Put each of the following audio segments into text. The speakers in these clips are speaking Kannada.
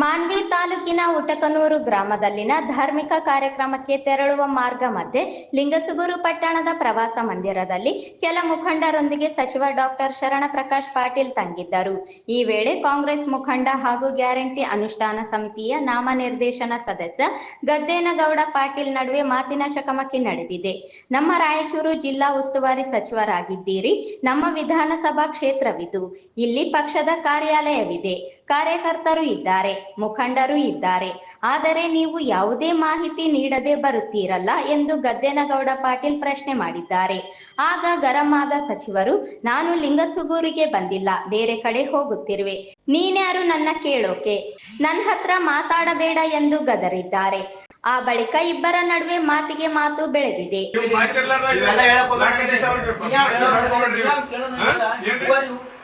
ಮಾನ್ವಿ ತಾಲೂಕಿನ ಉಟಕನೂರು ಗ್ರಾಮದಲ್ಲಿನ ಧಾರ್ಮಿಕ ಕಾರ್ಯಕ್ರಮಕ್ಕೆ ತೆರಳುವ ಮಾರ್ಗ ಮಧ್ಯೆ ಲಿಂಗಸುಗೂರು ಪಟ್ಟಣದ ಪ್ರವಾಸ ಮಂದಿರದಲ್ಲಿ ಕೆಲ ಮುಖಂಡರೊಂದಿಗೆ ಸಚಿವ ಡಾಕ್ಟರ್ ಶರಣ ಪ್ರಕಾಶ್ ಪಾಟೀಲ್ ತಂಗಿದ್ದರು. ಈ ವೇಳೆ ಕಾಂಗ್ರೆಸ್ ಮುಖಂಡ ಹಾಗೂ ಗ್ಯಾರಂಟಿ ಅನುಷ್ಠಾನ ಸಮಿತಿಯ ನಾಮನಿರ್ದೇಶನ ಸದಸ್ಯ ಗದ್ದೇನಗೌಡ ಪಾಟೀಲ್ ನಡುವೆ ಮಾತಿನ ಚಕಮಕಿ ನಡೆದಿದೆ. ನಮ್ಮ ರಾಯಚೂರು ಜಿಲ್ಲಾ ಉಸ್ತುವಾರಿ ಸಚಿವರಾಗಿದ್ದೀರಿ. ನಮ್ಮ ವಿಧಾನಸಭಾ ಕ್ಷೇತ್ರವಿದು. ಇಲ್ಲಿ ಪಕ್ಷದ ಕಾರ್ಯಾಲಯವಿದೆ. ಕಾರ್ಯಕರ್ತರು ಇದ್ದಾರೆ ಮುಖಂಡರು ಇದ್ದಾರೆ. ಆದರೆ ನೀವು ಯಾವುದೇ ಮಾಹಿತಿ ನೀಡದೆ ಬರುತ್ತೀರಲ್ಲ ಎಂದು ಗದ್ದೆನಗೌಡ ಪಾಟೀಲ್ ಪ್ರಶ್ನೆ ಮಾಡಿದ್ದಾರೆ. ಆಗ ಗರಂ ಆದ ಸಚಿವರು ನಾನು ಲಿಂಗಸುಗೂರಿಗೆ ಬಂದಿಲ್ಲ ಬೇರೆ ಕಡೆ ಹೋಗುತ್ತಿರುವೆ. ನೀನ್ಯಾರು ನನ್ನ ಕೇಳೋಕೆ? ನನ್ನ ಹತ್ರ ಮಾತಾಡಬೇಡ ಎಂದು ಗದರಿದ್ದಾರೆ. ಆ ಬಳಿಕ ಇಬ್ಬರ ನಡುವೆ ಮಾತಿಗೆ ಮಾತು ಬೆಳೆದಿದೆ.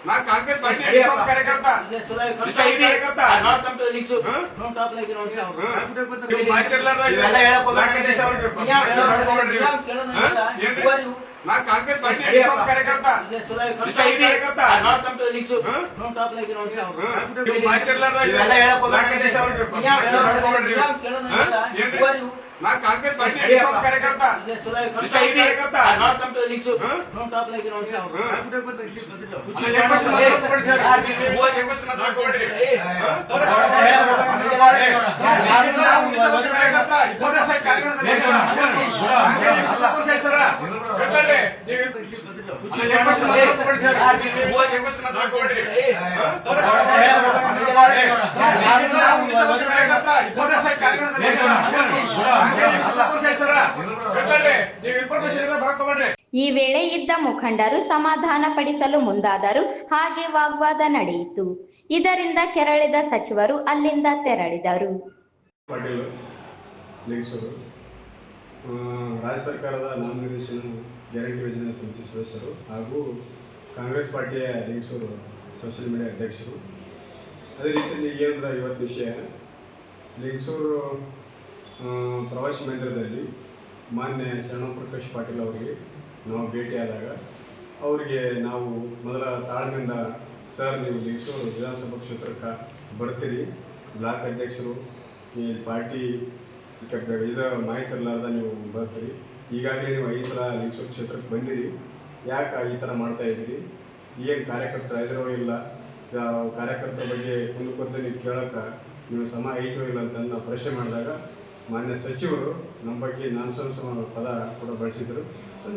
ನಾ ಕಾಂಗ್ರೆಸ್ ಪಾರ್ಟಿ. ಕಾರ್ಯಕರ್ತ. ಕಾರ್ಯಕರ್ತ. ನಾಟ್? ನೀವು ಇವೆಲ್ಲ ಹೇಳಕ್ ಹೋಗ್ಬೇಡಿ. ಇವು. ನಾ ಕಾಂಗ್ರೆಸ್ ಪಾರ್ಟಿ. ಕಾರ್ಯಕರ್ತ. ಕಾರ್ಯಕರ್ತ. ನಾಟ್? ನೀವು ಮಾಹಿತಿರ್ಲಾರ್ದ ಇವೆಲ್ಲ ಹೇಳಕ್ ಹೋಗ್ಬೇಡಿ. ನಾಲ್ಕು ದೇಶ ಅವ್ರಿಗೆ ಪಾಪ ಯಾವ ಮಾಹಿತಿ ಹೇಳಕ್ ಹೋಗ್ಬೇಡ್ರಿ. ಯಾವ ಕೇಳೋಣ ಹಾ? ಇಲ್ಲ. ಏನ್ರಿ? ಇವರು ಇವು. ನಾ ಕಾಂಗ್ರೆಸ್ ಪಾರ್ಟಿ ನಡಿಯಪ್ಪ. ವಿಶ್ವಾಸ ಕಾರ್ಯಕರ್ತ ಇದೆ ಸುಲಭ ಕಷ್ಟ ಇಷ್ಟ ಇದೆ. ಕಾರ್ಯಕರ್ತ. I not come to the league, so ಹಾ? don't talk like you don't sound. ಹಾ? ಹುಚ್ಚು ಹುಚ್ಚು ಎಮೋಷನ್ ಮಾತಾಡ್ಬೇಡಿ ಸರ್. ಯಾರು ನೀವು ಹುಚ್ಚು ಎಮೋಷನ್ ಮಾತಾಡ್ಬೇಡಿ. ಏ, ಹಾ? ಈ ವೇಳೆ ಇದ್ದ ಮುಖಂಡರು ಸಮಾಧಾನ ಪಡಿಸಲು ಮುಂದಾದರು. ಹಾಗೆ ವಾಗ್ವಾದ ನಡೆಯಿತು. ಇದರಿಂದ ಕೆರಳಿದ ಸಚಿವರು ಅಲ್ಲಿಂದ ತೆರಳಿದರು. ರಾಜ್ಯ ಸರ್ಕಾರದ ನಾಮಿನೇಷನ್ ಗ್ಯಾರಂಟಿ ಯೋಜನೆ ಸಮಿತಿ ಸದಸ್ಯರು ಹಾಗೂ ಕಾಂಗ್ರೆಸ್ ಪಾರ್ಟಿಯ ಲಿಂಗ್ಸೂರು ಸೋಷಿಯಲ್ ಮೀಡಿಯಾ ಅಧ್ಯಕ್ಷರು. ಅದೇ ರೀತಿಯಲ್ಲಿ ಏನಂದ್ರೆ ಇವತ್ತು ವಿಷಯ. ಲಿಂಗಸೂರು ಪ್ರವಾಸಿ ಮಂದಿರದಲ್ಲಿ ಮಾನ್ಯ ಶರಣಪ್ರಕಾಶ್ ಪಾಟೀಲ್ ಅವರಿಗೆ ನಾವು ಭೇಟಿಯಾದಾಗ ಅವರಿಗೆ ನಾವು ಮೊದಲ ತಾಳ್ಮೆಯಿಂದ, ಸರ್, ನೀವು ಲಿಂಗಸೂರು ವಿಧಾನಸಭಾ ಕ್ಷೇತ್ರಕ್ಕೆ ಬರ್ತೀರಿ. ಬ್ಲಾಕ್ ಅಧ್ಯಕ್ಷರು, ಈ ಪಾರ್ಟಿ ಕೆಟ್ಟ ಇದು ಮಾಹಿತಿ ಇರಲಾರ್ದ ನೀವು ಬರ್ತೀರಿ. ಈಗಾಗಲೇ ನೀವು ಐದು ಸಲ ಲಿಂಗಸೂರು ಕ್ಷೇತ್ರಕ್ಕೆ ಬಂದಿರಿ. ಯಾಕೆ ಈ ಥರ ಮಾಡ್ತಾ ಇದ್ದೀರಿ? ಏನು ಕಾರ್ಯಕರ್ತರು ಇದ್ರೋ ಇಲ್ಲ. ಕಾರ್ಯಕರ್ತರ ಬಗ್ಗೆ ಕುಂದುಕೊರತೆ ನೀವು ಕೇಳೋಕೆ ನೀವು ಸಮ ಐತೋ ಇಲ್ಲ ಅಂತ ನಾವು ಪ್ರಶ್ನೆ ಮಾಡಿದಾಗ ಮಾನ್ಯ ಸಚಿವರು ನಮ್ಮ ಬಗ್ಗೆ ನಾನ್ಸೆನ್ಸ್ ಪದ ಕೂಡ ಬಳಸಿದರು.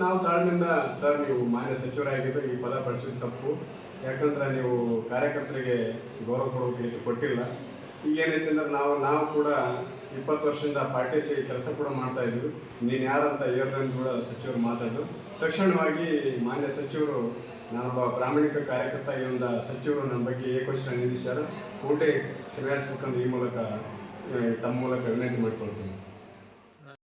ನಾವು ತಾಳ್ಮೆಯಿಂದ ಸರ್ ನೀವು ಮಾನ್ಯ ಸಚಿವರಾಗಿದ್ದು ಈ ಪದ ಬಳಸಿದ ತಪ್ಪು. ಯಾಕಂದ್ರೆ ನೀವು ಕಾರ್ಯಕರ್ತರಿಗೆ ಗೌರವ ಕೊಡೋಕೆ ಕೊಟ್ಟಿಲ್ಲ. ಈಗ ಏನೈತೆ ಅಂದ್ರೆ ನಾವು ನಾವು ಕೂಡ ಇಪ್ಪತ್ತು ವರ್ಷದಿಂದ ಪಾರ್ಟಿಯಲ್ಲಿ ಕೆಲಸ ಕೂಡ ಮಾಡ್ತಾ ಇದ್ವಿ. ನೀನು ಯಾರಂತ ಹೇಳ್ದಂಗೆ ಕೂಡ ಸಚಿವರು ಮಾತಾಡಿದ್ರು. ತಕ್ಷಣವಾಗಿ ಮಾನ್ಯ ಸಚಿವರು, ನಾನೊಬ್ಬ ಪ್ರಾಮಾಣಿಕ ಕಾರ್ಯಕರ್ತ ಈ ಒಂದು ಸಚಿವರು ನನ್ನ ಬಗ್ಗೆ ಏಕವಚನ ನಿಲ್ಲಿಸ್ಯಾರ ಕೋಟೆ ಚಲಾಯಿಸ್ಬೇಕಂದು ಈ ಮೂಲಕ ತಮ್ಮ ಮೂಲಕ ವಿನಂತಿ ಮಾಡ್ಕೊಳ್ತೀನಿ.